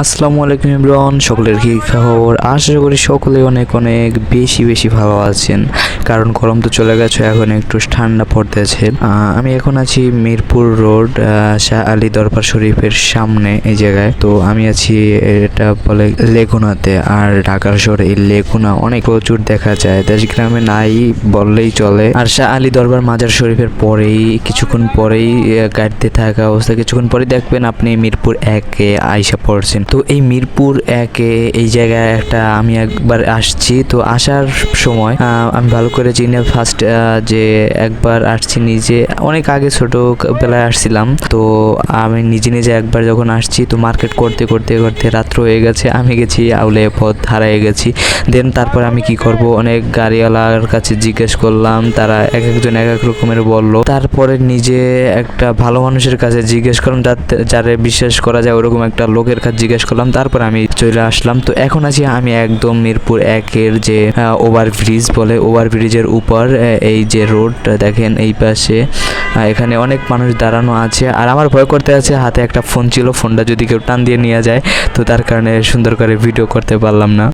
আসসালামু আলাইকুম ইমরান সকলের কি খবর? আশা করি সকলে অনেক অনেক বেশি বেশি ভালো আছেন। কারণ গরম তো চলে গেছে, এখন একটু ঠান্ডা পড়তেছে। আমি এখন আছি মিরপুর রোড শাহ আলী দরবার শরীফের সামনে এই জায়গায়। তো আমি আছি এটা বলে লেগুনাতে, আর ঢাকার শহরে এই লেগুনা অনেক প্রচুর দেখা যায়। দেশ গ্রামে নাই বললেই চলে। আর শাহ আলী দরবার মাজার শরীফের পরেই, কিছুক্ষণ পরেই গাড়িতে থাকা অবস্থা কিছুক্ষণ পরে দেখবেন আপনি মিরপুর একে আইসা পড়ছেন। তো এই মিরপুর একে, এই জায়গায় একটা আমি একবার আসছি। তো আসার সময় আমি ভালো করে চিনি ফার্স্ট যে একবার আসছি নিজে। অনেক আগে ছোট বেলায় আসছিলাম, তো আমি নিজে নিজে একবার যখন আসছি, তো মার্কেট করতে করতে করতে রাত্র হয়ে গেছে, আমি গেছি আউলে পথ হারাই গেছি। দেন তারপর আমি কি করব, অনেক গাড়িওয়ালার কাছে জিজ্ঞেস করলাম, তারা এক একজন এক এক রকমের বলল। তারপরে নিজে একটা ভালো মানুষের কাছে জিজ্ঞেস করলাম, যাতে যারে বিশ্বাস করা যায়, ওরকম একটা লোকের কাছে জিজ্ঞেস করলাম, তারপর আমি চলে আসলাম। তো এখন আছি আমি একদম মিরপুর একের যে ওভার ব্রিজ বলে ওভার ব্রিজের উপর এই যে রোড দেখেন এই পাশে। এখানে অনেক মানুষ দাঁড়ানো আছে। আর আমার ভয় করতে আছে, হাতে একটা ফোন ছিল ফোনটা যদি কেউ টান দিয়ে নিয়ে যায়, তো তার কারণে সুন্দর করে ভিডিও করতে পারলাম না।